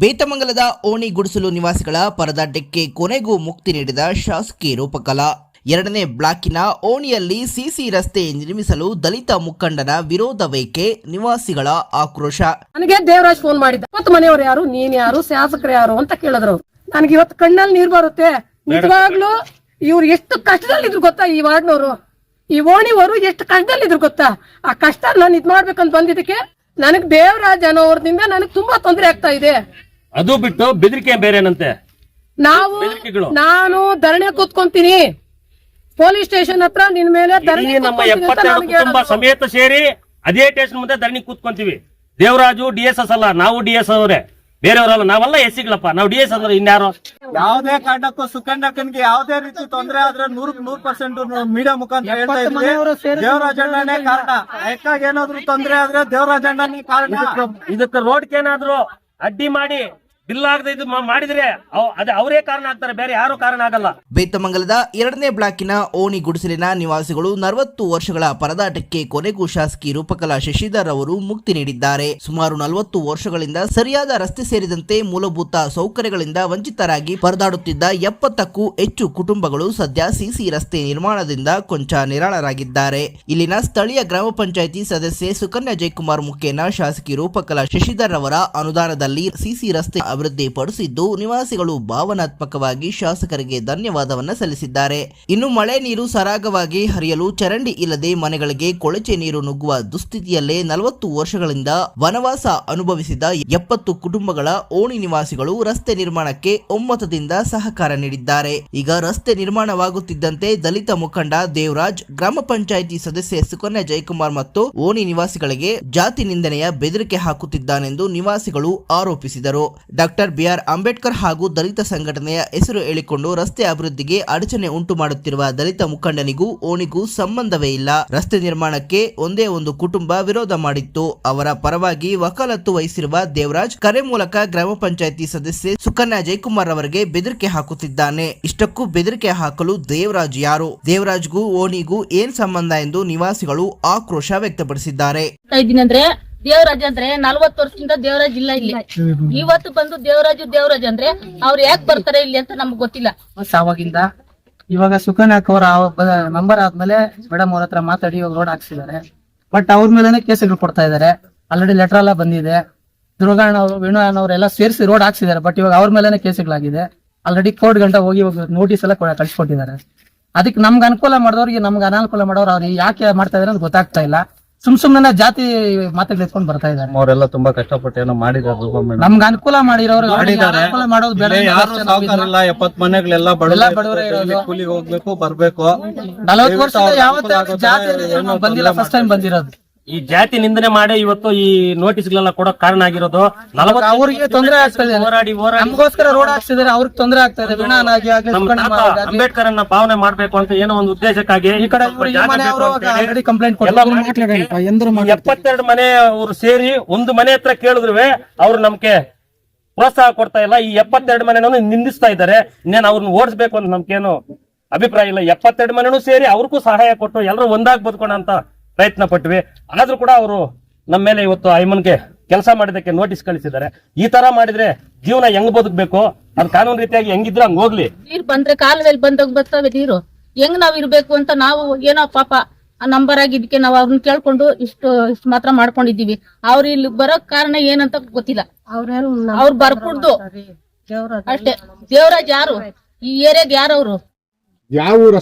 ಬೇತಮಂಗಲದ ಓಣಿ ಗುಡಿಸಲು ನಿವಾಸಿಗಳ ಪರದಾಟಕ್ಕೆ ಕೊನೆಗೂ ಮುಕ್ತಿ ನೀಡಿದ ಶಾಸಕಿ ರೂಪಕಲಾ. ಎರಡನೇ ಬ್ಲಾಕಿನ ಓಣಿಯಲ್ಲಿ ಸಿಸಿ ರಸ್ತೆ ನಿರ್ಮಿಸಲು ದಲಿತ ಮುಖಂಡನ ವಿರೋಧವೇಕೆ ನಿವಾಸಿಗಳ ಆಕ್ರೋಶ. ನನಗೆ ದೇವರಾಜ್ ಫೋನ್ ಮಾಡಿದ್ದ. ಇವತ್ತು ಮನೆಯವರು ಯಾರು? ನೀನ್ ಯಾರು? ಶಾಸಕರು ಯಾರು? ಅಂತ ಕೇಳಿದ್ರು. ನನಗೆ ಇವತ್ತು ಕಣ್ಣಲ್ಲಿ ನೀರ್ ಬರುತ್ತೆ. ನಿಜವಾಗ್ಲೂ ಇವ್ರು ಎಷ್ಟು ಕಷ್ಟದಲ್ಲಿದ್ರು ಗೊತ್ತಾ ಈ ವಾರ್ಡ್ನವರು? ಈ ಓಣಿವರು ಎಷ್ಟು ಕಷ್ಟದಲ್ಲಿದ್ರು ಗೊತ್ತಾ? ಆ ಕಷ್ಟ ನಾನು ಇದ್ ಮಾಡ್ಬೇಕಂತ ಬಂದಿದ್ದಕ್ಕೆ ನನಗ್ ದೇವರಾಜ್ ಅನ್ನೋರ್ದಿಂದ ನನಗ್ ತುಂಬಾ ತೊಂದರೆ ಆಗ್ತಾ ಇದೆ. ಅದು ಬಿಟ್ಟು ಬೆದರಿಕೆ ಬೇರೆನಂತೆ ನಾವು ಬೆದರಿಕೆಗಳು. ನಾನು ಧರಣಿ ಕೂತ್ಕೊಂತೀನಿ. ಪೊಲೀಸ್ ಸ್ಟೇಷನ್ ಹತ್ರ ನಿನ್ ಮೇಲೆ ಧರಣಿ ನಮ್ಮ ಕೂತ್ಕೊಂತೀನಿ ಅಂತ ಎಪ್ಪತ್ತೆರಡು ನನಗೆ ಕುಟುಂಬ ಹೇಳಿದ್ರು. ಸಮೇತ ಸೇರಿ ಅದೇ ಸ್ಟೇಷನ್ ಮುಂದೆ ಧರಣಿ ಕೂತ್ಕೊಂತೀವಿ. ದೇವರಾಜು ಡಿ ಎಸ್ ಎಸ್ ಅಲ್ಲ ನಾವು ಡಿ ಎಸ್ ಅವರೇ. ಬೇರೆಯವರಲ್ಲ ನಾವೆಲ್ಲ ಎಸ್ ಸಿಗ್ಲಪ್ಪ ನಾವು ಡಿ ಎಸ್ ಅಂದ್ರೆ ಇನ್ಯಾರು? ಯಾವುದೇ ಕಾರಣಕ್ಕೂ ಸುಖಂಡಕ್ಕನ್ಗೆ ಯಾವುದೇ ರೀತಿ ತೊಂದರೆ ಆದ್ರೆ ನೂರಕ್ ನೂರ್ ಪರ್ಸೆಂಟ್ ಮೀಡಿಯಾ ಮುಖಾಂತರ ಹೇಳ್ತಾ ಇದ್ವಿ ದೇವರಾಜಣ್ಣನೇ ಕಾರಣ. ಯಾಕಾಗ ಏನಾದ್ರು ತೊಂದರೆ ಆದ್ರೆ ದೇವರಾಜಣ್ಣನೇ ಕಾರಣ? ಇದಕ್ಕೆ ರೋಡ್ಗೆ ಏನಾದ್ರು ಅಡ್ಡಿ ಮಾಡಿ ಬಿಲ್ ಆಗದೆ ಇದು ಮಾಡಿದ್ರೆ ಅದೇ ಅವರೇ ಕಾರಣ ಆಗ್ತಾರೆ, ಬೇರೆ ಯಾರು ಕಾರಣ ಆಗಲ್ಲ. ಬೇತಮಂಗಲದ ಎರಡನೇ ಬ್ಲಾಕಿನ ಓಣಿ ಗುಡಿಸಲಿನ ನಿವಾಸಿಗಳು ನಲವತ್ತು ವರ್ಷಗಳ ಪರದಾಟಕ್ಕೆ ಕೊನೆಗೂ ಶಾಸಕಿ ರೂಪಕಲಾ ಶಶಿಧರ್ ಅವರು ಮುಕ್ತಿ ನೀಡಿದ್ದಾರೆ. ಸುಮಾರು ನಲವತ್ತು ವರ್ಷಗಳಿಂದ ಸರಿಯಾದ ರಸ್ತೆ ಸೇರಿದಂತೆ ಮೂಲಭೂತ ಸೌಕರ್ಯಗಳಿಂದ ವಂಚಿತರಾಗಿ ಪರದಾಡುತ್ತಿದ್ದ ಎಪ್ಪತ್ತಕ್ಕೂ ಹೆಚ್ಚು ಕುಟುಂಬಗಳು ಸದ್ಯ ಸಿಸಿ ರಸ್ತೆ ನಿರ್ಮಾಣದಿಂದ ಕೊಂಚ ನಿರಾಳರಾಗಿದ್ದಾರೆ. ಇಲ್ಲಿನ ಸ್ಥಳೀಯ ಗ್ರಾಮ ಪಂಚಾಯಿತಿ ಸದಸ್ಯೆ ಸುಕನ್ಯಾ ಜಯಕುಮಾರ್ ಮುಖೇನ, ಶಾಸಕಿ ರೂಪಕಲಾ ಶಶಿಧರ್ ಅವರ ಅನುದಾನದಲ್ಲಿ ಸಿಸಿ ರಸ್ತೆ ಅಭಿವೃದ್ಧಿ ಪಡಿಸಿದ್ದು ನಿವಾಸಿಗಳು ಭಾವನಾತ್ಮಕವಾಗಿ ಶಾಸಕರಿಗೆ ಧನ್ಯವಾದವನ್ನು ಸಲ್ಲಿಸಿದ್ದಾರೆ. ಇನ್ನು ಮಳೆ ನೀರು ಸರಾಗವಾಗಿ ಹರಿಯಲು ಚರಂಡಿ ಇಲ್ಲದೆ ಮನೆಗಳಿಗೆ ಕೊಳಚೆ ನೀರು ನುಗ್ಗುವ ದುಸ್ಥಿತಿಯಲ್ಲೇ ನಲವತ್ತು ವರ್ಷಗಳಿಂದ ವನವಾಸ ಅನುಭವಿಸಿದ ಎಪ್ಪತ್ತು ಕುಟುಂಬಗಳ ಓಣಿ ನಿವಾಸಿಗಳು ರಸ್ತೆ ನಿರ್ಮಾಣಕ್ಕೆ ಒಮ್ಮತದಿಂದ ಸಹಕಾರ ನೀಡಿದ್ದಾರೆ. ಈಗ ರಸ್ತೆ ನಿರ್ಮಾಣವಾಗುತ್ತಿದ್ದಂತೆ ದಲಿತ ಮುಖಂಡ ದೇವರಾಜ್, ಗ್ರಾಮ ಪಂಚಾಯಿತಿ ಸದಸ್ಯೆ ಸುಕನ್ಯಾ ಜಯಕುಮಾರ್ ಮತ್ತು ಓಣಿ ನಿವಾಸಿಗಳಿಗೆ ಜಾತಿ ನಿಂದನೆಯ ಬೆದರಿಕೆ ಹಾಕುತ್ತಿದ್ದಾನೆಂದು ನಿವಾಸಿಗಳು ಆರೋಪಿಸಿದರು. ಡಾಕ್ಟರ್ ಬಿಆರ್ ಅಂಬೇಡ್ಕರ್ ಹಾಗೂ ದಲಿತ ಸಂಘಟನೆಯ ಹೆಸರು ಹೇಳಿಕೊಂಡು ರಸ್ತೆ ಅಭಿವೃದ್ಧಿಗೆ ಅಡಚಣೆ ಉಂಟು ಮಾಡುತ್ತಿರುವ ದಲಿತ ಮುಖಂಡನಿಗೂ ಓಣಿಗೂ ಸಂಬಂಧವೇ ಇಲ್ಲ. ರಸ್ತೆ ನಿರ್ಮಾಣಕ್ಕೆ ಒಂದೇ ಒಂದು ಕುಟುಂಬ ವಿರೋಧ ಮಾಡಿತ್ತು. ಅವರ ಪರವಾಗಿ ವಕಾಲತ್ತು ವಹಿಸಿರುವ ದೇವರಾಜ್ ಕರೆ ಮೂಲಕ ಗ್ರಾಮ ಪಂಚಾಯಿತಿ ಸದಸ್ಯೆ ಸುಕನ್ಯಾ ಜಯಕುಮಾರ್ ಅವರಿಗೆ ಬೆದರಿಕೆ ಹಾಕುತ್ತಿದ್ದಾನೆ. ಇಷ್ಟಕ್ಕೂ ಬೆದರಿಕೆ ಹಾಕಲು ದೇವರಾಜ್ ಯಾರು? ದೇವರಾಜ್ಗೂ ಓಣಿಗೂ ಏನ್ ಸಂಬಂಧ ಎಂದು ನಿವಾಸಿಗಳು ಆಕ್ರೋಶ ವ್ಯಕ್ತಪಡಿಸಿದ್ದಾರೆ. ದೇವರಾಜ್ ಅಂದ್ರೆ ನಲ್ವತ್ತು ವರ್ಷದಿಂದ ದೇವರಾಜ್ ಇಲ್ಲ ಇಲ್ಲಿ. ಇವತ್ತು ಬಂದು ದೇವರಾಜು ದೇವರಾಜ್ ಅಂದ್ರೆ ಅವ್ರು ಯಾಕೆ ಬರ್ತಾರೆ ಇಲ್ಲಿ ಅಂತ ನಮ್ಗೆ ಗೊತ್ತಿಲ್ಲ. ಅವಾಗಿಂದ ಇವಾಗ ಸುಖನಾಕ್ ಅವರ ಮೆಂಬರ್ ಆದ್ಮೇಲೆ ಮೇಡಮ್ ಅವ್ರ ಹತ್ರ ಮಾತಾಡಿ ಇವಾಗ ರೋಡ್ ಹಾಕ್ಸಿದ್ದಾರೆ. ಬಟ್ ಅವ್ರ ಮೇಲೆನೆ ಕೇಸುಗಳು ಕೊಡ್ತಾ ಇದಾರೆ. ಆಲ್ರೆಡಿ ಲೆಟರ್ ಎಲ್ಲ ಬಂದಿದೆ. ದುರ್ಗಣ್ಣ ಅವರು ವೇಣು ಅವರೆಲ್ಲ ಸೇರಿಸಿ ರೋಡ್ ಹಾಕ್ಸಿದ್ದಾರೆ. ಬಟ್ ಇವಾಗ ಅವ್ರ ಮೇಲೆನೆ ಕೇಸುಗಳಾಗಿದೆ. ಆಲ್ರೆಡಿ ಕೋರ್ಟ್ ಗಂಟ ಹೋಗಿ ಇವಾಗ ನೋಟಿಸ್ ಎಲ್ಲ ಕಳ್ಸಿಕೊಟ್ಟಿದ್ದಾರೆ. ಅದಕ್ಕೆ ನಮ್ಗೆ ಅನುಕೂಲ ಮಾಡಿದವ್ರಿಗೆ ನಮ್ಗೆ ಅನಾನುಕೂಲ ಮಾಡೋರು ಅವ್ರಿಗೆ ಯಾಕೆ ಮಾಡ್ತಾ ಇದಾರೆ ಅಂತ ಗೊತ್ತಾಗ್ತಾ ಇಲ್ಲ. ಸುಮ್ ಸುಮ್ನೆ ಜಾತಿ ಮಾತುಗಳು ಎತ್ಕೊಂಡು ಬರ್ತಾ ಇದ್ದಾರೆ. ಅವರೆಲ್ಲ ತುಂಬಾ ಕಷ್ಟಪಟ್ಟು ಏನೋ ಮಾಡಿದ್ದಾರೆ ನಮ್ಗೆ ಅನುಕೂಲ ಮಾಡಿರೋರು ಮಾಡಿದ್ದಾರೆ. ಅನುಕೂಲ ಮಾಡೋದು ಬೇಡ ಇಲ್ಲಿ ಯಾರು ಸಾವುಕಾರಿಲ್ಲ ಎಪ್ಪತ್ ಮನೆಗಳೆಲ್ಲ ಎಲ್ಲ ಬಡವರೇ ಇರೋದು. ಕೂಲಿಗೆ ಹೋಗ್ಬೇಕು ಬರ್ಬೇಕು. ನಲವತ್ತು ವರ್ಷ ಯಾವತ್ತೂ ಅನುಕೂಲ ಜಾತಿ ಆಗುತ್ತೆ, ಅನ್ನೋದು ಏನೋ ಬಂದಿಲ್ಲ ಫಸ್ಟ್ ಟೈಮ್ ಬಂದಿರೋದು. ಈ ಜಾತಿ ನಿಂದನೆ ಮಾಡಿ ಇವತ್ತು ಈ ನೋಟಿಸ್ ಗಳೆಲ್ಲ ಕೊಡೋಕ್ ಕಾರಣ ಆಗಿರೋದು. ಅವರಿಗೆ ಅವ್ರಿಗೆ ತೊಂದ್ರೆ ಆಗ್ತದೆ ಹೋರಾಡಿ ಹೋರಾಡಿ. ನಮಗೋಸ್ಕರ ರೋಡ್ ಹಾಕ್ಸಿದ್ರೆ ಅವ್ರಿಗೆ ತೊಂದರೆ ಆಗ್ತಾ ಇದೆ. ವಿನಾನಾಗಿ ಆಗ್ಲಿ ನಮ್ಮ ಸುಕನ್ಯಾ ತಾತ ಅವ್ರಿಗಾಗ್ಲಿ. ಅಂಬೇಡ್ಕರ್ ಅನ್ನ ಭಾವನೆ ಮಾಡ್ಬೇಕು ಅಂತ ಏನೋ ಒಂದು ಉದ್ದೇಶಕ್ಕಾಗಿ ಈ ಕಡೆ ಕಂಪ್ಲೇಂಟ್ ಎಪ್ಪತ್ತೆರಡು ಮನೆ ಅವರು ಸೇರಿ ಒಂದು ಮನೆ ಹತ್ರ ಕೇಳಿದ್ರು ಅವ್ರು ನಮ್ಗೆ ಪ್ರೋತ್ಸಾಹ ಕೊಡ್ತಾ ಇಲ್ಲ. ಈ ಎಪ್ಪತ್ತೆರಡು ಮನೆನೂ ನಿಂದಿಸ್ತಾ ಇದ್ದಾರೆ. ಇನ್ನೇನು ಅವ್ರನ್ನ ಓಡಿಸ್ಬೇಕು ಅಂತ ನಮ್ಗೇನು ಅಭಿಪ್ರಾಯ ಇಲ್ಲ. ಎಪ್ಪತ್ತೆರಡು ಮನೆನೂ ಸೇರಿ ಅವ್ರಿಗೂ ಸಹಾಯ ಕೊಟ್ಟು ಎಲ್ಲರೂ ಒಂದಾಗಿ ಬದುಕೋಣ ಅಂತ ಪ್ರಯತ್ನ ಪಟ್ವಿ ಆದ್ರೂ ಕೂಡ ಅವರು ನಮ್ಮ ಮೇಲೆ ಇವತ್ತು ಐಮನ್ಗೆ ಕೆಲಸ ಮಾಡಿದಕ್ಕೆ ನೋಟಿಸ್ ಕಳಿಸಿದ್ದಾರೆ. ಈ ತರ ಮಾಡಿದ್ರೆ ಜೀವನ ಹೆಂಗ್ ಬದುಕಬೇಕು? ಅದ್ ಕಾನೂನು ರೀತಿಯಾಗಿ ಹೆಂಗಿದ್ರು ಹಂಗ ಹೋಗ್ಲಿ. ನೀರ್ ಬಂದ್ರೆ ಕಾಲುವೆಲ್ ಬಂದಾಗ ಬರ್ತಾವೆ ನೀರು. ಹೆಂಗ್ ನಾವ್ ಇರ್ಬೇಕು ಅಂತ ನಾವು ಏನೋ ಪಾಪ ಆ ನಂಬರ್ ಇದಕ್ಕೆ ನಾವು ಅವ್ರನ್ನ ಕೇಳ್ಕೊಂಡು ಇಷ್ಟು ಇಷ್ಟು ಮಾತ್ರ ಮಾಡ್ಕೊಂಡಿದೀವಿ ಅವ್ರು ಇಲ್ಲಿ ಬರೋ ಕಾರಣ ಏನಂತ ಗೊತ್ತಿಲ್ಲ. ಅವ್ರು ಬರ್ಕೊಡ್ದು. ಅಷ್ಟೇ. ದೇವರಾಜ್ ಯಾರು? ಈ ಏರಿಯಾಗ ಯಾರವ್ರು ಯಾವ ಊರ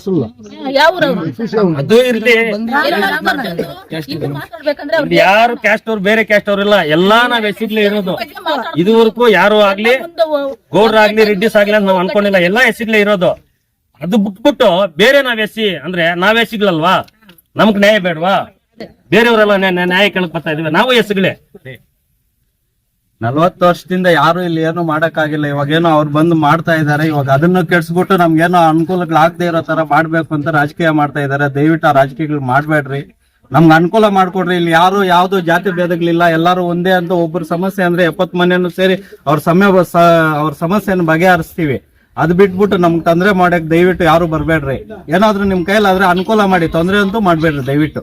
ಅದು ಇರ್ಲಿ. ಯಾರು ಕ್ಯಾಸ್ಟ್ ಅವ್ರು? ಬೇರೆ ಕ್ಯಾಸ್ಟ್ ಅವ್ರಿಲ್ಲ ಎಲ್ಲಾ ನಾವ್ ಎಸಿಗ್ಲೇ ಇರೋದು. ಇದುವರೆಗೂ ಯಾರು ಆಗ್ಲಿ ಗೌಡ್ರ ಆಗ್ಲಿ ರೆಡ್ಡಿಸ್ ಆಗ್ಲಿ ಅಂತ ನಾವ್ ಅನ್ಕೊಂಡಿಲ್ಲ. ಎಲ್ಲಾ ಎಸಿಗ್ಲೇ ಇರೋದು. ಅದು ಬಿಟ್ಬಿಟ್ಟು ಬೇರೆ ನಾವ್ ಎಸ್ಸಿ ಅಂದ್ರೆ ನಾವ್ ಎಸ್ಸಿಗ್ಲಲ್ವಾ ನಮ್ಗ್ ನ್ಯಾಯ ಬೇಡವಾ? ಬೇರೆಯವರೆಲ್ಲ ನ್ಯಾಯ ನ್ಯಾಯ ಕೇಳಕ್ ಬರ್ತಾ ಇದೀವಿ ನಾವು ಎಸಿಗಳೇ ನಲ್ವತ್ತು ವರ್ಷದಿಂದ ಯಾರು ಇಲ್ಲಿ ಏನು ಮಾಡಕ್ಕಾಗಿಲ್ಲ. ಇವಾಗ ಏನೋ ಅವ್ರು ಬಂದು ಮಾಡ್ತಾ ಇದಾರೆ ಇವಾಗ ಅದನ್ನು ಕೆಡ್ಸ್ಬಿಟ್ಟು ನಮ್ಗೇನೋ ಅನುಕೂಲಗಳಾಗದೆ ಇರೋ ತರ ಮಾಡ್ಬೇಕು ಅಂತ ರಾಜಕೀಯ ಮಾಡ್ತಾ ಇದಾರೆ ದಯವಿಟ್ಟು ಆ ರಾಜಕೀಯಗಳು ಮಾಡ್ಬೇಡ್ರಿ. ನಮ್ಗೆ ಅನುಕೂಲ ಮಾಡ್ಕೊಡ್ರಿ. ಇಲ್ಲಿ ಯಾರು ಯಾವ್ದು ಜಾತಿ ಭೇದಗಳಿಲ್ಲ. ಎಲ್ಲಾರು ಒಂದೇ ಅಂತ ಒಬ್ಬರ ಸಮಸ್ಯೆ ಅಂದ್ರೆ ಎಪ್ಪತ್ ಮನೆಯನ್ನು ಸೇರಿ ಅವ್ರ ಸಮಯ ಅವ್ರ ಸಮಸ್ಯೆಯನ್ನು ಬಗೆಹರಿಸ್ತೀವಿ. ಅದ್ ಬಿಟ್ಬಿಟ್ಟು ನಮ್ಗೆ ತೊಂದರೆ ಮಾಡಕ್ ದಯವಿಟ್ಟು ಯಾರು ಬರ್ಬೇಡ್ರಿ. ಏನಾದ್ರೂ ನಿಮ್ ಕೈಲಾದ್ರೆ ಅನುಕೂಲ ಮಾಡಿ. ತೊಂದರೆ ಅಂತೂ ಮಾಡ್ಬೇಡ್ರಿ ದಯವಿಟ್ಟು.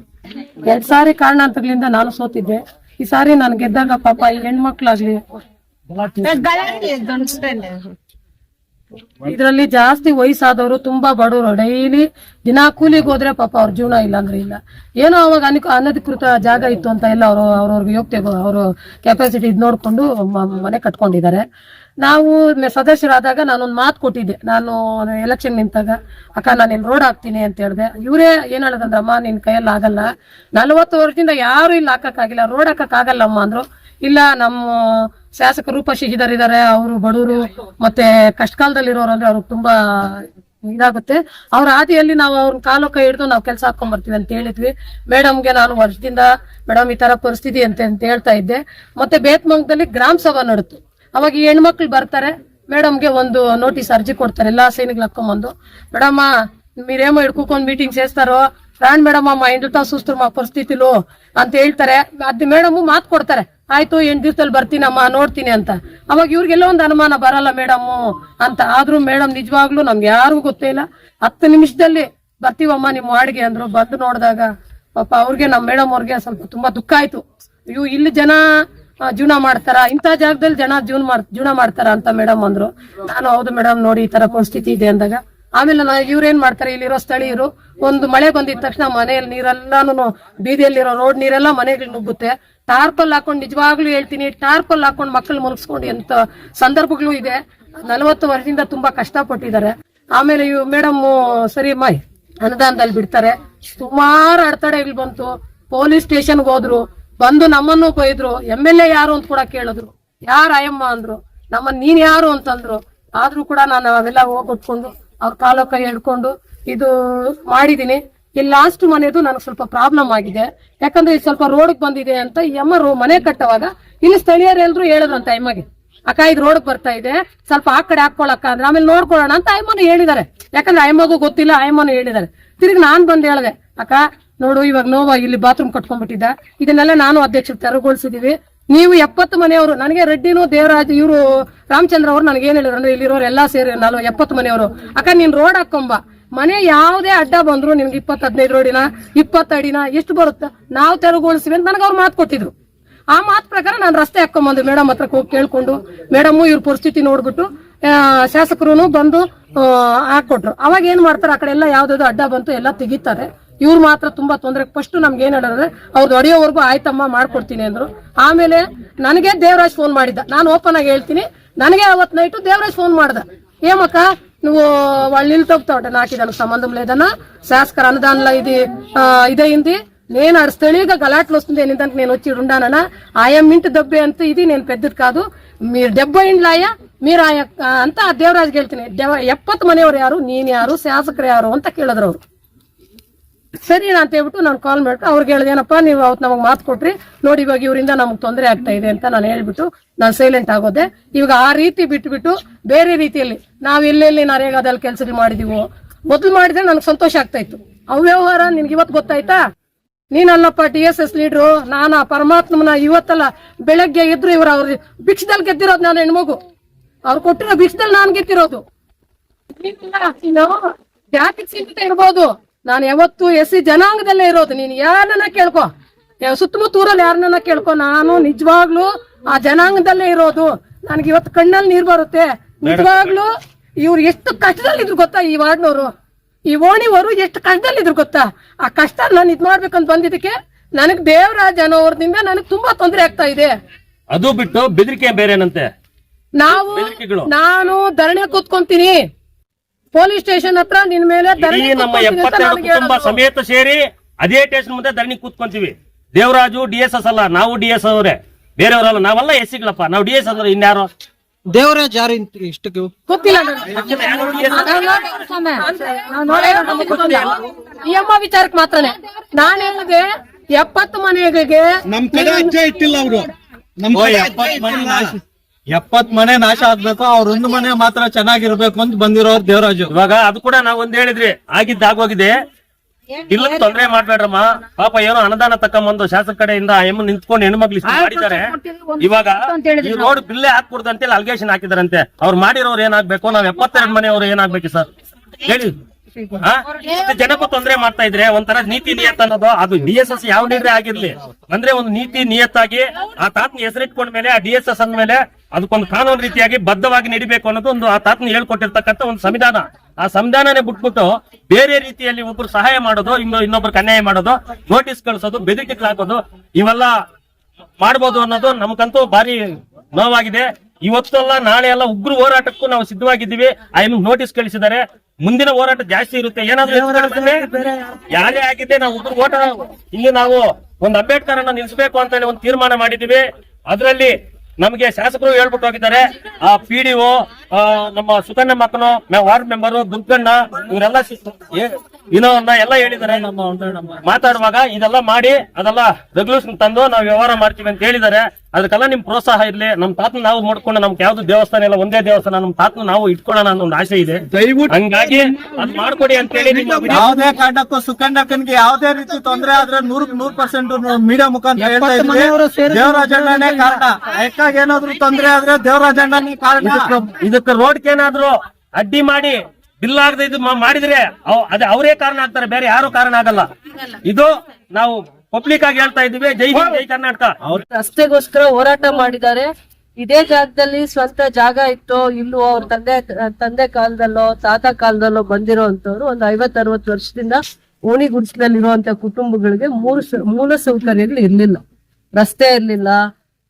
ಎರಡ್ ಸಾರಿ ಕಾರಣಾಂತರಗಳಿಂದ ನಾನು ಸೋತಿದ್ದೆ. ಈ ಸಾರಿ ನಾನು ಗೆದ್ದಾಗ ಪಾಪ ಈ ಹೆಣ್ಮಕ್ಳಾಗ್ಲಿ ಇದರಲ್ಲಿ ಜಾಸ್ತಿ ವಯಸ್ಸಾದವರು ತುಂಬಾ ಬಡವರು. ಡೈಲಿ ದಿನಾ ಕೂಲಿಗೆ ಹೋದ್ರೆ ಪಾಪ ಅವ್ರ ಜೀವನ ಇಲ್ಲ ಅಂದ್ರೆ ಇಲ್ಲ. ಏನೋ ಅವಾಗ ಅನಿಕ, ಅನಧಿಕೃತ ಜಾಗ ಇತ್ತು ಅಂತ ಎಲ್ಲ ಅವರು, ಅವ್ರವ್ರಿಗೆ ಯೋಗ್ಯ ಅವರು ಕೆಪಾಸಿಟಿ ಇದ್ ನೋಡ್ಕೊಂಡು ಮನೆ ಕಟ್ಕೊಂಡಿದ್ದಾರೆ. ನಾವು ಸದಸ್ಯರಾದಾಗ ನಾನೊಂದು ಮಾತು ಕೊಟ್ಟಿದ್ದೆ. ನಾನು ಎಲೆಕ್ಷನ್ ನಿಂತಾಗ, ಅಕ್ಕ, ನಾನು ನಿನ್ ರೋಡ್ ಹಾಕ್ತೀನಿ ಅಂತ ಹೇಳಿದೆ. ಇವರೇ ಏನ್ ಹೇಳದಂದ್ರಮ್ಮ ನಿನ್ ಕೈಯಲ್ಲಿ ಆಗಲ್ಲ. ನಲವತ್ತು ವರ್ಷದಿಂದ ಯಾರು ಇಲ್ಲಿ ಹಾಕಕ್ಕಾಗಿಲ್ಲ. ರೋಡ್ ಹಾಕಕ್ಕಾಗಲ್ಲಮ್ಮ ಅಂದ್ರು. ಇಲ್ಲ ನಮ್ಮ ಶಾಸಕ ರೂಪ ಶಶಿಧರ್ ಇದಾರೆ ಅವರು ಬಡವರು ಮತ್ತೆ ಕಷ್ಟಕಾಲದಲ್ಲಿರೋರು ಅಂದ್ರೆ ಅವ್ರಿಗೆ ತುಂಬಾ ಇದಾಗುತ್ತೆ ಅವ್ರ ಹಾದಿಯಲ್ಲಿ ನಾವು ಅವ್ರ ಕಾಲು ಕೈ ಹಿಡಿದು ನಾವು ಕೆಲಸ ಹಾಕೊಂಡ್ ಬರ್ತೀವಿ ಅಂತ ಹೇಳಿದ್ವಿ ಮೇಡಮ್ಗೆ ನಾನು ವರ್ಷದಿಂದ ಮೇಡಮ್ ಈ ತರ ಪರಿಸ್ಥಿತಿ ಅಂತ ಅಂತ ಹೇಳ್ತಾ ಇದ್ದೆ ಮತ್ತೆ ಬೇತ್ಮಂಗದಲ್ಲಿ ಗ್ರಾಮ ಸಭಾ ನಡುತ್ತು ಅವಾಗ ಈ ಹೆಣ್ಮಕ್ಳು ಬರ್ತಾರೆ ಮೇಡಮ್ಗೆ ಒಂದು ನೋಟಿಸ್ ಅರ್ಜಿ ಕೊಡ್ತಾರೆ ಎಲ್ಲಾ ಸೈನಿಗಳು ಹಾಕೊಂಬಂದು ಮೇಡಮ್ಮ మీరేమో ఇడుకోకొని మీటింగ్ చేస్తారో రాండి మేడం మా ఇంటితో చూస్తారు మా ಪರಿಸ್ಥಿತಿಲು ಅಂತ ಹೇಳ್ತಾರೆ ಅದ್ ಮೇಡಮ್ ಮಾತು ಕೊಡ್ತಾರೆ ಆಯ್ತು, ಎಂಟು ದಿವಸದಲ್ಲಿ ಬರ್ತೀನಮ್ಮ, ನೋಡ್ತೀನಿ ಅಂತ. ಅವಾಗ ಇವ್ರಿಗೆಲ್ಲ ಒಂದು ಅನುಮಾನ ಬರಲ್ಲ ಮೇಡಮ್ ಅಂತ. ಆದ್ರೂ ಮೇಡಮ್ ನಿಜವಾಗ್ಲೂ ನಮ್ಗೆ ಯಾರಿಗೂ ಗೊತ್ತೇ ಇಲ್ಲ. ಹತ್ತು ನಿಮಿಷದಲ್ಲಿ ಬರ್ತೀವಮ್ಮ ನಿಮ್ಮ ವಾರ್ಡ್ಗೆ ಅಂದ್ರು. ಬಂದು ನೋಡಿದಾಗ ಪಾಪ ಅವ್ರಿಗೆ ನಮ್ಮ ಮೇಡಮ್ ಅವ್ರಿಗೆ ಸ್ವಲ್ಪ ತುಂಬಾ ದುಃಖ ಆಯ್ತು. ಇವು ಇಲ್ಲಿ ಜನ ಜೀವನ ಮಾಡ್ತಾರ? ಇಂಥ ಜಾಗದಲ್ಲಿ ಜನ ಜೀವನ ಮಾಡ್, ಜೀವನ ಮಾಡ್ತಾರ ಅಂತ ಮೇಡಮ್ ಅಂದ್ರು. ನಾನು ಹೌದು ಮೇಡಮ್, ನೋಡಿ ಈ ತರ ಪರಿಸ್ಥಿತಿ ಇದೆ ಅಂದಾಗ. ಆಮೇಲೆ ನಾ, ಇವ್ರೇನ್ ಮಾಡ್ತಾರೆ? ಇಲ್ಲಿರೋ ಸ್ಥಳೀಯರು, ಒಂದು ಮಳೆ ಬಂದಿದ ತಕ್ಷಣ ಮನೆಯಲ್ಲಿ ನೀರೆಲ್ಲಾನು ಬೀದಿಯಲ್ಲಿರೋ ರೋಡ್ ನೀರೆಲ್ಲ ಮನೆಗೆ ನುಗ್ಗುತ್ತೆ. ಟಾರ್ಪಲ್ ಹಾಕೊಂಡು ನಿಜವಾಗ್ಲೂ ಹೇಳ್ತೀನಿ, ಟಾರ್ಪಲ್ ಹಾಕೊಂಡು ಮಕ್ಕಳು ಮುಳುಗಿಸ್ಕೊಂಡು ಎಂತ ಸಂದರ್ಭಗಳು ಇದೆ. ನಲವತ್ತು ವರ್ಷದಿಂದ ತುಂಬಾ ಕಷ್ಟಪಟ್ಟಿದ್ದಾರೆ. ಆಮೇಲೆ ಇವು ಮೇಡಮ್, ಸರಿ, ಮೈ, ಅನುದಾನದಲ್ಲಿ ಬಿಡ್ತಾರೆ. ಸುಮಾರು ಅಡೆತಡೆಗಳು ಬಂತು. ಪೊಲೀಸ್ ಸ್ಟೇಷನ್ಗೆ ಹೋದ್ರು. ಬಂದು ನಮ್ಮನ್ನು ಬೈದ್ರು. ಎಂ ಎಲ್ ಎ ಯಾರು ಅಂತ ಕೂಡ ಕೇಳಿದ್ರು. ಯಾರು ಅಯ್ಯಮ್ಮ ಅಂದ್ರು. ನಮ್ಮನ್ನ ನೀನ್ ಯಾರು ಅಂತಂದ್ರು. ಆದ್ರೂ ಕೂಡ ನಾನು ಅವೆಲ್ಲ ಹೋಗ್ಬಿಟ್ಕೊಂಡು ಅವ್ರ ಕಾಲ ಕೈ ಹಿಡ್ಕೊಂಡು ಇದು ಮಾಡಿದೀನಿ ಈ ಲಾಸ್ಟ್ ಮನೆದು ನನಗೆ ಸ್ವಲ್ಪ ಪ್ರಾಬ್ಲಮ್ ಆಗಿದೆ. ಯಾಕಂದ್ರೆ ಸ್ವಲ್ಪ ರೋಡ್ ಬಂದಿದೆ ಅಂತ ಈ ಅಮ್ಮ ರೋ- ಮನೆ ಕಟ್ಟುವಾಗ ಇಲ್ಲಿ ಸ್ಥಳೀಯರೆಲ್ಲರೂ ಹೇಳಿದ್ರಂತ ಅಮ್ಮಗೆ. ಅಕ್ಕ, ಇದು ರೋಡ್ ಬರ್ತಾ ಇದೆ. ಸ್ವಲ್ಪ ಆ ಕಡೆ ಹಾಕೊಳಕ್ಕ ಅಂದ್ರೆ ಆಮೇಲೆ ನೋಡ್ಕೊಳ್ಳೋಣ ಅಂತ ಅಮ್ಮನು ಹೇಳಿದ್ದಾರೆ. ಯಾಕಂದ್ರೆ ಅಮ್ಮಗೂ ಗೊತ್ತಿಲ್ಲ, ಅಮ್ಮನು ಹೇಳಿದ್ದಾರೆ. ತಿರುಗಿ ನಾನ್ ಬಂದು ಹೇಳಿದೆ, ಅಕ್ಕ, ನೋಡು, ಇವಾಗ ನೋವಾ ಇಲ್ಲಿ ಬಾತ್ರೂಮ್ ಕಟ್ಕೊಂಡ್ಬಿಟ್ಟಿದ್ದ. ಇದನ್ನೆಲ್ಲ ನಾನು ಅಧ್ಯಕ್ಷರು ತೆರವುಗೊಳಿಸಿದೀವಿ. ನೀವು ಎಪ್ಪತ್ತು ಮನೆಯವರು, ನನಗೆ ರೆಡ್ಡಿನೂ ದೇವರಾಜ್, ಇವರು ರಾಮಚಂದ್ರ ಅವರು ನನಗೆ ಹೇಳಿದ್ರು ಅಂದ್ರೆ ಇಲ್ಲಿರೋರು ಎಲ್ಲಾ ಸೇರಿ ನಾನು ಎಪ್ಪತ್ತು ಮನೆಯವರು. ಅಕ್ಕ, ನೀನ್ ರೋಡ್ ಹಾಕೊಂಬ. ಮನೆ ಯಾವುದೇ ಅಡ್ಡ ಬಂದ್ರು ನಿಮ್ಗೆ ಇಪ್ಪತ್ತು ಹದಿನೈದು ರೋಡಿನ ಇಪ್ಪತ್ತು ಅಡಿನ ಎಷ್ಟು ಬರುತ್ತ? ನಾವು ತೆರವುಗೊಳಿಸ್ವಿ ಅಂತ ನನಗೆ ಅವ್ರು ಮಾತು ಕೊಟ್ಟಿದ್ರು. ಆ ಮಾತು ಪ್ರಕಾರ ನಾನು ರಸ್ತೆ ಹಾಕೊಂಬಂದು. ಮೇಡಮ್ ಹತ್ರ ಹೋಗಿ ಕೇಳ್ಕೊಂಡು, ಮೇಡಮ್ ಇವ್ರ ಪರಿಸ್ಥಿತಿ ನೋಡ್ಬಿಟ್ಟು ಶಾಸಕರು ಬಂದು ಹಾಕೊಟ್ರು. ಅವಾಗ ಏನ್ ಮಾಡ್ತಾರೆ? ಆ ಕಡೆ ಎಲ್ಲ ಯಾವ್ದಾದ್ರು ಅಡ್ಡ ಬಂತು, ಎಲ್ಲ ತೆಗಿತಾರೆ. ಇವ್ರ ಮಾತ್ರ ತುಂಬಾ ತೊಂದರೆ. ಫಸ್ಟ್ ನಮ್ಗೆ ಏನ್ ಹೇಳಿದ್ರೆ ಅವ್ರದ್ದು ಹೊಡೆಯೋವರೆಗೂ ಆಯ್ತಮ್ಮ, ಮಾಡ್ಕೊಡ್ತೀನಿ ಅಂದ್ರು. ಆಮೇಲೆ ನನಗೆ ದೇವರಾಜ್ ಫೋನ್ ಮಾಡಿದ್ದ. ನಾನು ಓಪನ್ ಆಗಿ ಹೇಳ್ತೀನಿ. ನನಗೆ ಅವತ್ ನೈಟು ದೇವರಾಜ್ ಫೋನ್ ಮಾಡ್ದ. ಏಮಕ್ಕ నువ్వు వాళ్ళు నీళ్ళు తొక్కుతావు నాకు దానికి సంబంధం లేదన్నా శాస్కర్ అనుదానంలో ఇది ఆ, ఇదయింది నేను ఆడ స్థళీగా గలాట్లు వస్తుంది ఏంటంటే నేను వచ్చి ఉండానన్నా ఆయా ఇంటి దెబ్బే అంత ఇది నేను పెద్దది కాదు మీరు డెబ్బై ఇండ్లు ఆయా మీరు ಆಯ ಅಂತ ದೇವರಾಜ್ಗೆ ಹೇಳ್ತೀನಿ ದೆವ- ಎಪ್ಪತ್ತು ಮನೆಯವ್ರು ಯಾರು ನೀನ್ ಯಾರು ಶಾಸಕರು ಯಾರು ಅಂತ ಕೇಳಿದ್ರು ಅವ್ರು ಸರಿ ಅಂತ ಹೇಳ್ಬಿಟ್ಟು ನಾನು ಕಾಲ್ ಮಾಡ್ಬಿಟ್ಟು ಅವ್ರಿಗೆ ಹೇಳಿದೆ, ಏನಪ್ಪ, ನೀವು ಅವತ್ತು ನಮಗೆ ಮಾತು ಕೊಟ್ರಿ. ನೋಡಿ ಇವಾಗ ಇವರಿಂದ ನಮ್ಗೆ ತೊಂದರೆ ಆಗ್ತಾ ಇದೆ ಅಂತ ನಾನು ಹೇಳ್ಬಿಟ್ಟು ನಾನು ಸೈಲೆಂಟ್ ಆಗೋದೆ. ಇವಾಗ ಆ ರೀತಿ ಬಿಟ್ಬಿಟ್ಟು ಬೇರೆ ರೀತಿಯಲ್ಲಿ ನಾವು ಎಲ್ಲೆಲ್ಲಿ ನರೇಗಾದಲ್ಲಿ ಕೆಲಸ ಮಾಡಿದೀವೋ, ಮೊದಲು ಮಾಡಿದ್ರೆ ನನಗೆ ಸಂತೋಷ ಆಗ್ತಾ ಇತ್ತು. ಅವ್ಯವಹಾರ ನಿನ್ಗೆ ಇವತ್ತು ಗೊತ್ತಾಯ್ತಾ? ನೀನಲ್ಲಪ್ಪ ಟಿ ಎಸ್ ಎಸ್ ಲೀಡ್ರು, ನಾನು ಆ ಪರಮಾತ್ಮನ ಇವತ್ತಲ್ಲ ಬೆಳಗ್ಗೆ ಇದ್ರು ಇವ್ರು ಅವ್ರ ಭಿಕ್ಷದಲ್ಲಿ ಗೆದ್ದಿರೋದು ನಾನು ಹೆಣ್ಮಗು ಅವ್ರು ಕೊಟ್ಟಿರೋ ಭಿಕ್ಷದಲ್ಲಿ ನಾನು ಗೆದ್ದಿರೋದು. ಜಾತಿ ಸೀಮಿತ ಇರ್ಬೋದು. ನಾನು ಯಾವತ್ತು ಎಸ್ ಸಿ ಜನಾಂಗದಲ್ಲೇ ಇರೋದು. ನೀನು ಯಾರನ್ನ ಕೇಳ್ಕೊ? ಸುತ್ತಮುತ್ತ ಊರಲ್ಲಿ ಯಾರನ್ನ ಕೇಳ್ಕೊ? ನಾನು ನಿಜವಾಗ್ಲೂ ಆ ಜನಾಂಗದಲ್ಲೇ ಇರೋದು. ನನಗೆ ಇವತ್ತು ಕಣ್ಣಲ್ಲಿ ನೀರ್ ಬರುತ್ತೆ. ನಿಜವಾಗ್ಲೂ ಇವ್ರು ಎಷ್ಟು ಕಷ್ಟದಲ್ಲಿದ್ರು ಗೊತ್ತಾ ಈ ವಾರ್ಡ್ನವರು? ಈ ಓಣಿವರು ಎಷ್ಟು ಕಷ್ಟದಲ್ಲಿದ್ರು ಗೊತ್ತಾ? ಆ ಕಷ್ಟ ನಾನು ಇದ್ ಮಾಡ್ಬೇಕಂತ ಬಂದಿದ್ದಕ್ಕೆ ನನಗ್ ದೇವರಾಜ್ ಅನ್ನೋರ್ದಿಂದ ನನಗ್ ತುಂಬಾ ತೊಂದರೆ ಆಗ್ತಾ ಇದೆ. ಅದು ಬಿಟ್ಟು ಬೆದರಿಕೆ ಬೇರೆನಂತೆ? ನಾವು ನಾನು ಧರಣಿ ಕೂತ್ಕೊಂತೀನಿ. ಪೊಲೀಸ್ ಸ್ಟೇಷನ್ ಹತ್ರ ನಿನ್ ಮೇಲೆ ಧರಣಿ ಇಡೀ ನಮ್ಮ ಕೂತ್ಕೊಂತೀನಿ ಅಂತ ಎಪ್ಪತ್ತೆರಡು ನನಗೆ ಕುಟುಂಬ. ಸಮೇತ ಸೇರಿ ಅದೇ ಸ್ಟೇಷನ್ ಮುಂದೆ ಧರಣಿ ಕೂತ್ಕೊಂತೀವಿ. ದೇವರಾಜು ಡಿ ಎಸ್ ಎಸ್ ಅಲ್ಲ ನಾವು ಡಿ ಎಸ್ ಅವರೇ. ಬೇರೆಯವರಲ್ಲ ನಾವೆಲ್ಲ ಎಸ್ ಸಿಗ್ಲಪ್ಪ ನಾವು ಡಿ ಎಸ್ ಅಂದ್ರೆ ಇನ್ಯಾರು ದೇವರಾಜ್ ಯಾರು ಇಂತ- ಇಷ್ಟಕ್ಕೆ? ಗೊತ್ತಿಲ್ಲ ನನಗೆ. ನಾನ್ ನೋಡೇ ನಮ್ಗೆ ಗೊತ್ತಿಲ್ಲ. ಈ ಅಮ್ಮ ವಿಚಾರಕ್ಕೆ ಮಾತ್ರನೇ. ನಾನು ಹೇಳಿದೆ ಎಪ್ಪತ್ತು ಮನೆಗಳಿಗೆ ನಮ್ ಕಡೆ ಅಜ್ಜೆ ಇಟ್ಟಿಲ್ಲ ಅವರು. ನಮ್ ಕಡೆ ಎಪ್ಪತ್ ಮನೆ ನಾಶ ಎಪ್ಪತ್ ಮನೆ ನಾಶ ಆಗ್ಬೇಕು ಅವ್ರ ಒಂದು ಮನೆ ಮಾತ್ರ ಚೆನ್ನಾಗಿರ್ಬೇಕು ಅಂತ ಬಂದಿರೋ ದೇವರಾಜು. ಇವಾಗ ಅದು ಕೂಡ ನಾವ್ ಒಂದ್ ಹೇಳಿದ್ರಿ ಆಗಿದ್ದ ಆಗೋಗಿದೆ. ಇಲ್ಲ ತೊಂದ್ರೆ ಮಾಡ್ಬೇಡ್ರಮ್ಮ. ಪಾಪ ಏನೋ ಅನುದಾನ ತಕೊಂಬಂದು ಶಾಸಕ ಕಡೆಯಿಂದ ಎಮ್ಮ ನಿಂತ್ಕೊಂಡು ಹೆಣ್ಮಕ್ಳು ಇಷ್ಟು ಮಾಡಿದ್ದಾರೆ. ಇವಾಗ ಈ ರೋಡ್ ಬಿಲ್ಲೇ ಹಾಕ್ಬಿಡ್ದು ಅಂತೇಳಿ ಅಲ್ಗೇಷನ್ ಹಾಕಿದಾರಂತೆ. ಅವ್ರು ಮಾಡಿರೋರು ಏನಾಗ್ಬೇಕು? ನಾವ್ ಎಪ್ಪತ್ತೆರಡು ಮನೆಯವ್ರು ಏನಾಗ್ಬೇಕು ಸರ್? ಹೇಳಿ. ಜನಕ್ಕೂ ತೊಂದ್ರೆ ಮಾಡ್ತಾ ಇದ್ರೆ ಒಂಥರ ನೀತಿ ನಿಯತ್ ಅನ್ನೋದು ಅದು ಡಿ ಎಸ್ ಎಸ್ ಯಾವ ನೀರೇ ಆಗಿರ್ಲಿ. ಅಂದ್ರೆ ಒಂದು ನೀತಿ ನಿಯತ್ತಾಗಿ ಆ ತಾತನ ಹೆಸರಿಟ್ಕೊಂಡ್ಮೇಲೆ ಆ ಡಿ ಎಸ್ ಎಸ್ ಅಂದ್ಮೇಲೆ ಅದಕ್ಕೊಂದು ಕಾನೂನು ರೀತಿಯಾಗಿ ಬದ್ಧವಾಗಿ ನಡಿಬೇಕು ಅನ್ನೋದು ಒಂದು ಆ ತಾತನ ಹೇಳ್ಕೊಟ್ಟಿರ್ತಕ್ಕಂಥ ಒಂದು ಸಂವಿಧಾನ. ಆ ಸಂವಿಧಾನನೇ ಬಿಟ್ಬಿಟ್ಟು ಬೇರೆ ರೀತಿಯಲ್ಲಿ ಒಬ್ರು ಸಹಾಯ ಮಾಡೋದು, ಇನ್ನು ಇನ್ನೊಬ್ರು ಅನ್ಯಾಯ ಮಾಡೋದು, ನೋಟಿಸ್ ಕಳಿಸೋದು, ಬೆದರಿಕೆ ಹಾಕೋದು, ಇವೆಲ್ಲ ಮಾಡ್ಬೋದು ಅನ್ನೋದು ನಮ್ಗಂತೂ ಭಾರಿ ನೋವಾಗಿದೆ. ಇವತ್ತಲ್ಲ, ನಾಳೆ ಎಲ್ಲ ಉಗ್ರ ಹೋರಾಟಕ್ಕೂ ನಾವು ಸಿದ್ಧವಾಗಿದ್ದೀವಿ. ಆ ನೋಟಿಸ್ ಕಳಿಸಿದ್ದಾರೆ. ಮುಂದಿನ ಹೋರಾಟ ಜಾಸ್ತಿ ಇರುತ್ತೆ. ಏನಾದ್ರೂ ಯಾರೇ ಆಗಿದೆ ನಾವು ಉಗ್ರ ಓಟ ಇಲ್ಲಿ ನಾವು ಒಂದು ಅಂಬೇಡ್ಕರ್ ಅನ್ನ ನಿಲ್ಸ್ಬೇಕು ಅಂತ ಹೇಳಿ ಒಂದು ತೀರ್ಮಾನ ಮಾಡಿದೀವಿ ಅದರಲ್ಲಿ ನಮಗೆ ಶಾಸಕರು ಹೇಳ್ಬಿಟ್ಟು ಹೋಗಿದ್ದಾರೆ. ಆ ಪಿ ಡಿ ಒ ನಮ್ಮ ಸುಕನ್ಯ ಮಕ್ಕನು ವಾರ್ಡ್ ಮೆಂಬರ್ ದುರ್ಗಣ್ಣ ಇವರೆಲ್ಲ ಇನ್ನೊಂದ ಎಲ್ಲ ಹೇಳಿದ್ದಾರೆ. ಮಾತಾಡುವಾಗ ಇದೆಲ್ಲ ಮಾಡಿ ಅದೆಲ್ಲ ರೆಗ್ಯುಲೇಷನ್ ತಂದು ನಾವು ವ್ಯವಹಾರ ಮಾಡ್ತೀವಿ ಅಂತ ಹೇಳಿದ್ದಾರೆ. ಅದಕ್ಕೆಲ್ಲ ನಿಮ್ ಪ್ರೋತ್ಸಾಹ ಇರ್ಲಿ. ನಮ್ ತಾತನ ನಾವು ಮಾಡ್ಕೊಂಡು ನಮ್ಗೆ ಯಾವ್ದು ದೇವಸ್ಥಾನ ಇಲ್ಲ ಒಂದೇ ದೇವಸ್ಥಾನ ನಮ್ ತಾತನ ನಾವು ಇಟ್ಕೊಳ್ಳೋಣ ಅನ್ನೋ ಒಂದು ಆಸೆ ಇದೆ. ಹಂಗಾಗಿ ಅದ್ ಮಾಡ್ಕೊಡಿ ಅಂತ ಹೇಳಿ ಯಾವುದೇ ಕಾರಣಕ್ಕೂ ಸುಖಂಡಕ್ಕನ್ಗೆ ಯಾವ್ದೇ ರೀತಿ ತೊಂದರೆ ಆದ್ರೆ ನೂರಕ್ ನೂರ್ ಪರ್ಸೆಂಟ್ ಮೀಡಿಯಾ ಮುಖಾಂತರ ಹೇಳ್ತಾ ಮನೆಯವರು ಇದ್ವಿ ದೇವರಾಜಣ್ಣನೇ ಕಾರಣ. ಯಾಕಾಗ ಏನಾದ್ರು ತೊಂದರೆ ಆದ್ರೆ ದೇವರಾಜಣ್ಣನೇ ಕಾರಣ. ಇದಕ್ಕೆ- ರೋಡ್ಗೆ ಏನಾದ್ರು ಅಡ್ಡಿ ಮಾಡಿ ಬಿಲ್ ಆಗದೆ ಇದು ಮಾಡಿದ್ರೆ ಅವ್- ಅದೇ ಅವರೇ ಕಾರಣ ಆಗ್ತಾರೆ ಬೇರೆ ಯಾರು ಕಾರಣ ಆಗಲ್ಲ. ಇದು ನಾವು ಪಬ್ಲಿಕ್ ಆಗಿ ಹೇಳ್ತಾ ಇದ್ದೀವಿ. ಜೈ ಹಿಂದ್ ಜೈ ಕರ್ನಾಟಕ. ರಸ್ತೆಗೋಸ್ಕರ ಹೋರಾಟ ಮಾಡಿದ್ದಾರೆ. ಇದೇ ಜಾಗದಲ್ಲಿ ಸ್ವಂತ ಜಾಗ ಇತ್ತು. ಇಲ್ಲೂ ಅವ್ರ ತಂದೆ ತಂದೆ ಕಾಲದಲ್ಲೋ ತಾತ ಕಾಲದಲ್ಲೋ ಬಂದಿರೋ ಅಂತವ್ರು ಒಂದು ಐವತ್ ಅರವತ್ತು ವರ್ಷದಿಂದ ಓಣಿ ಗುಡಿಸಲಲ್ಲಿರುವಂತ ಕುಟುಂಬಗಳಿಗೆ ಮೂರು ಮೂಲ ಸೌಕರ್ಯಗಳು ಇರ್ಲಿಲ್ಲ. ರಸ್ತೆ ಇರ್ಲಿಲ್ಲ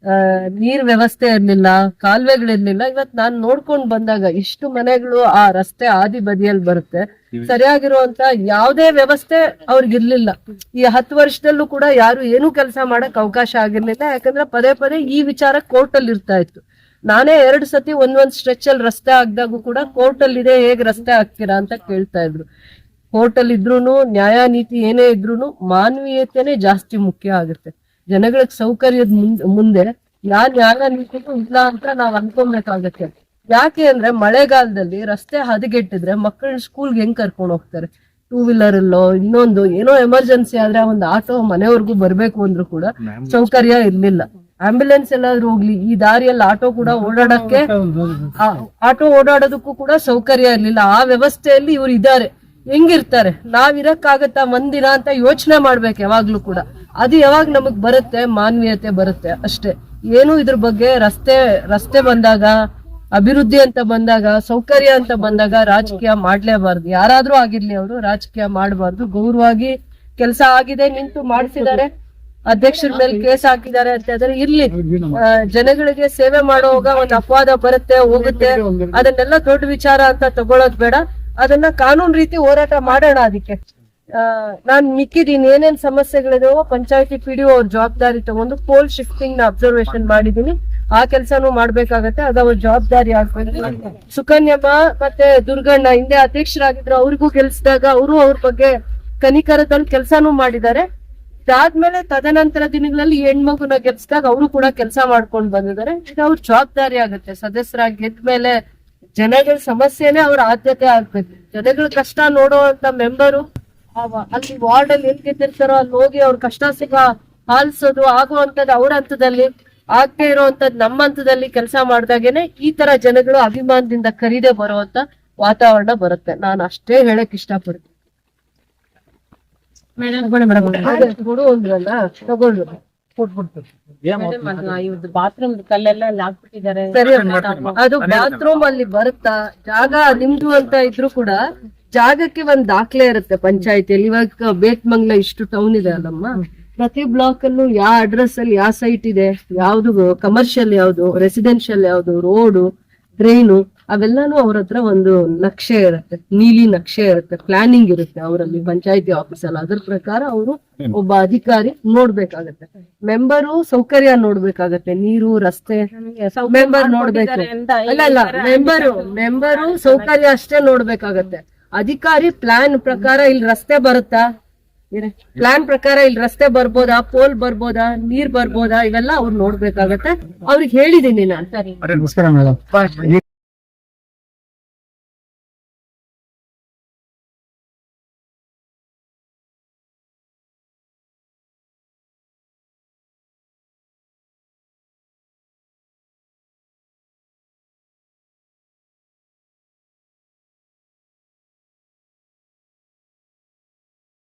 ಆ, ನೀರ್ ವ್ಯವಸ್ಥೆ ಇರ್ಲಿಲ್ಲ ಕಾಲುವೆಗಳಿರ್ಲಿಲ್ಲ. ಇವತ್ ನಾನ್ ನೋಡ್ಕೊಂಡ್ ಬಂದಾಗ ಇಷ್ಟು ಮನೆಗಳು ಆ ರಸ್ತೆ ಆದಿ ಬದಿಯಲ್ಲಿ ಬರುತ್ತೆ. ಸರಿಯಾಗಿರುವಂತ ಯಾವುದೇ ವ್ಯವಸ್ಥೆ ಅವ್ರಿಗಿರ್ಲಿಲ್ಲ ಈ ಹತ್ತು ವರ್ಷದಲ್ಲೂ ಕೂಡ ಯಾರು ಏನು ಕೆಲಸ ಮಾಡಕ್ ಅವಕಾಶ ಆಗಿರ್ಲಿಲ್ಲ. ಯಾಕಂದ್ರೆ ಪದೇ ಪದೇ ಈ ವಿಚಾರ ಕೋರ್ಟ್ ಅಲ್ಲಿ ಇರ್ತಾ ಇತ್ತು. ನಾನೇ ಎರಡು ಸತಿ ಒಂದೊಂದ್ ಸ್ಟ್ರೆಚ್ ಅಲ್ಲಿ ರಸ್ತೆ ಆಗ್ದಾಗೂ ಕೂಡ ಕೋರ್ಟ್ ಅಲ್ಲಿ ಇದೆ ಹೇಗ್ ರಸ್ತೆ ಹಾಕ್ತೀರಾ ಅಂತ ಕೇಳ್ತಾ ಇದ್ರು. ಕೋರ್ಟ್ ಅಲ್ಲಿ ಇದ್ರೂನು ನ್ಯಾಯ ನೀತಿ ಏನೇ ಇದ್ರೂನು ಮಾನವೀಯತೆನೇ ಜಾಸ್ತಿ ಮುಖ್ಯ ಆಗುತ್ತೆ. ಜನಗಳ ಸೌಕರ್ಯದ ಮುಂದ್- ಮುಂದೆ ಯಾವ ನ್ಯಾಯ ನೀತಿಗೂ ಇಲ್ಲ ಅಂತ ನಾವ್ ಅನ್ಕೊಬೇಕಾಗತ್ತೆ. ಯಾಕೆ ಅಂದ್ರೆ ಮಳೆಗಾಲದಲ್ಲಿ ರಸ್ತೆ ಹದಗೆಟ್ಟಿದ್ರೆ ಮಕ್ಕಳನ್ನ ಸ್ಕೂಲ್ಗೆ ಹೆಂಗ್ ಕರ್ಕೊಂಡು ಹೋಗ್ತಾರೆ? ಟೂ ವೀಲರ್ ಅಲ್ಲೋ ಇನ್ನೊಂದು ಏನೋ ಎಮರ್ಜೆನ್ಸಿ ಆದ್ರೆ ಒಂದು ಆಟೋ ಮನೆವರೆಗೂ ಬರ್ಬೇಕು ಅಂದ್ರೂ ಕೂಡ ಸೌಕರ್ಯ ಇರ್ಲಿಲ್ಲ. ಆಂಬ್ಯುಲೆನ್ಸ್ ಎಲ್ಲಾದ್ರೂ ಹೋಗ್ಲಿ ಈ ದಾರಿಯಲ್ಲಿ ಆಟೋ ಕೂಡ ಓಡಾಡಕ್ಕೆ ಆಟೋ ಓಡಾಡೋದಕ್ಕೂ ಕೂಡ ಸೌಕರ್ಯ ಇರ್ಲಿಲ್ಲ. ಆ ವ್ಯವಸ್ಥೆಯಲ್ಲಿ ಇವ್ರು ಇದ್ದಾರೆ. ಹೆಂಗಿರ್ತಾರೆ? ನಾವ್ ಇರಕ್ಕಾಗತ್ತಾ ಒಂದಿನ ಅಂತ ಯೋಚನೆ ಮಾಡ್ಬೇಕು ಯಾವಾಗ್ಲೂ ಕೂಡ. ಅದು ಯಾವಾಗ ನಮಗ್ ಬರುತ್ತೆ? ಮಾನವೀಯತೆ ಬರುತ್ತೆ ಅಷ್ಟೇ. ಏನು ಇದ್ರ ಬಗ್ಗೆ ರಸ್ತೆ ರಸ್ತೆ ಬಂದಾಗ ಅಭಿವೃದ್ಧಿ ಅಂತ ಬಂದಾಗ, ಸೌಕರ್ಯ ಅಂತ ಬಂದಾಗ ರಾಜಕೀಯ ಮಾಡ್ಲೇಬಾರ್ದು. ಯಾರಾದ್ರೂ ಆಗಿರ್ಲಿ ಅವರು, ರಾಜಕೀಯ ಮಾಡಬಾರ್ದು. ಗೌರವವಾಗಿ ಕೆಲಸ ಆಗಿದೆ, ನಿಂತು ಮಾಡಿಸಿದ್ದಾರೆ. ಅಧ್ಯಕ್ಷರ ಮೇಲೆ ಕೇಸ್ ಹಾಕಿದ್ದಾರೆ ಅಂತ ಹೇಳಿದ್ರೆ ಇರ್ಲಿ. ಜನಗಳಿಗೆ ಸೇವೆ ಮಾಡುವಾಗ ಒಂದು ಅಪವಾದ ಬರುತ್ತೆ, ಹೋಗುತ್ತೆ. ಅದನ್ನೆಲ್ಲ ದೊಡ್ಡ ವಿಚಾರ ಅಂತ ತಗೊಳೋದ್ ಬೇಡ. ಅದನ್ನ ಕಾನೂನು ರೀತಿ ಹೋರಾಟ ಮಾಡೋಣ ಅದಕ್ಕೆ. ನಾನ್ ಮಿಕ್ಕಿದೀನಿ. ಏನೇನ್ ಸಮಸ್ಯೆಗಳಿದಾವೋ, ಪಂಚಾಯತಿ ಪಿಡಿಒ ಅವ್ರ ಜವಾಬ್ದಾರಿ ತಗೊಂಡು ಪೋಲ್ ಶಿಫ್ಟಿಂಗ್ನ ಅಬ್ಸರ್ವೇಷನ್ ಮಾಡಿದೀನಿ. ಆ ಕೆಲಸನೂ ಮಾಡ್ಬೇಕಾಗತ್ತೆ. ಅದು ಅವ್ರ ಜವಾಬ್ದಾರಿ ಆಗ್ಬೇಕು. ಸುಕನ್ಯಮ್ಮ ಮತ್ತೆ ದುರ್ಗಣ್ಣ ಹಿಂದೆ ಅಧ್ಯಕ್ಷರಾಗಿದ್ರು, ಅವ್ರಿಗೂ ಕೆಲ್ಸದಾಗ ಅವರು ಅವ್ರ ಬಗ್ಗೆ ಕನಿಕರದಲ್ಲಿ ಕೆಲಸನೂ ಮಾಡಿದ್ದಾರೆ. ಇದಾದ್ಮೇಲೆ ತದನಂತರ ದಿನಗಳಲ್ಲಿ ಹೆಣ್ಮಗುನ ಗೆಲ್ಸಿದಾಗ ಅವರು ಕೂಡ ಕೆಲಸ ಮಾಡ್ಕೊಂಡು ಬಂದಿದ್ದಾರೆ. ಇದು ಅವ್ರ ಜವಾಬ್ದಾರಿ ಆಗುತ್ತೆ. ಸದಸ್ಯರಾಗಿ ಗೆದ್ಮೇಲೆ ಜನಗಳ ಸಮಸ್ಯೆನೇ ಅವ್ರ ಆದ್ಯತೆ ಆಗ್ಬೇಕು. ಜನಗಳ ಕಷ್ಟ ನೋಡುವಂತ ಮೆಂಬರು ಅಲ್ಲಿ ವಾರ್ಡ್ ಅಲ್ಲಿ ಎಲ್ಲಿ ಗೆದ್ದಿರ್ತಾರೋ ಅಲ್ಲಿ ಹೋಗಿ ಅವ್ರ ಕಷ್ಟ ಸಿಗ ಆಲಿಸೋದು ಆಗುವಂತದ್ದು ಅವ್ರ ಹಂತದಲ್ಲಿ. ಆಗ್ದೇ ಇರುವಂತದ್ ನಮ್ಮ ಹಂತದಲ್ಲಿ ಕೆಲಸ ಮಾಡಿದಾಗೇನೆ ಈ ತರ ಜನಗಳು ಅಭಿಮಾನದಿಂದ ಕರೀದೆ ಬರುವಂತ ವಾತಾವರಣ ಬರುತ್ತೆ. ನಾನು ಅಷ್ಟೇ ಹೇಳಕ್ ಇಷ್ಟಪಡ್ತೀನಿ. ಬಾತ್ರೂಮ್ ಕಲ್ಲೆಲ್ಲ ಹಾಕ್ಬಿಟ್ಟಿದ್ದಾರೆ ಸರಿ ಅಮ್ಮ. ಅದು ಬಾತ್ರೂಮ್ ಅಲ್ಲಿ ಬರುತ್ತಾ? ಜಾಗ ನಿಮ್ದು ಅಂತ ಇದ್ರು ಕೂಡ ಜಾಗಕ್ಕೆ ಒಂದ್ ದಾಖಲೆ ಇರುತ್ತೆ ಪಂಚಾಯತಿಯಲ್ಲಿ. ಇವಾಗ ಬೇತ್ಮಂಗ್ಲ ಇಷ್ಟು ಟೌನ್ ಇದೆ ಅಲ್ಲಮ್ಮ. ಪ್ರತಿ ಬ್ಲಾಕ್ ಅಲ್ಲೂ ಯಾವ ಅಡ್ರೆಸ್ ಅಲ್ಲಿ ಯಾವ ಸೈಟ್ ಇದೆ ಯಾವ್ದು ಕಮರ್ಷಿಯಲ್ ಯಾವ್ದು ರೆಸಿಡೆನ್ಷಿಯಲ್ ಯಾವ್ದು ರೋಡು ಡ್ರೈನು ಅವೆಲ್ಲಾನು ಅವ್ರ ಹತ್ರ ಒಂದು ನಕ್ಷೆ ಇರುತ್ತೆ ನೀಲಿ ನಕ್ಷೆ ಇರುತ್ತೆ ಪ್ಲಾನಿಂಗ್ ಇರುತ್ತೆ ಅವರಲ್ಲಿ ಪಂಚಾಯತಿ ಆಫೀಸ್ ಅಲ್ಲಿ. ಅದ್ರ ಪ್ರಕಾರ ಅವರು ಒಬ್ಬ ಅಧಿಕಾರಿ ನೋಡ್ಬೇಕಾಗತ್ತೆ. ಮೆಂಬರು ಸೌಕರ್ಯ ನೋಡ್ಬೇಕಾಗತ್ತೆ ನೀರು ರಸ್ತೆ ಮೆಂಬರ್ ನೋಡ್ಬೇಕು. ಅಲ್ಲ ಅಲ್ಲ ಮೆಂಬರು ಮೆಂಬರು ಸೌಕರ್ಯ ಅಷ್ಟೇ ನೋಡ್ಬೇಕಾಗತ್ತೆ. ಅಧಿಕಾರಿ ಪ್ಲಾನ್ ಪ್ರಕಾರ ಇಲ್ಲಿ ರಸ್ತೆ ಬರುತ್ತಾ? ಪ್ಲಾನ್ ಪ್ರಕಾರ ಇಲ್ಲಿ ರಸ್ತೆ ಬರ್ಬೋದಾ ಪೋಲ್ ಬರ್ಬೋದಾ, ನೀರ್ ಬರ್ಬೋದಾ, ಇವೆಲ್ಲ ಅವ್ರು ನೋಡ್ಬೇಕಾಗತ್ತೆ. ಅವ್ರಿಗೆ ಹೇಳಿದೀನಿ ನಾನು. ಈ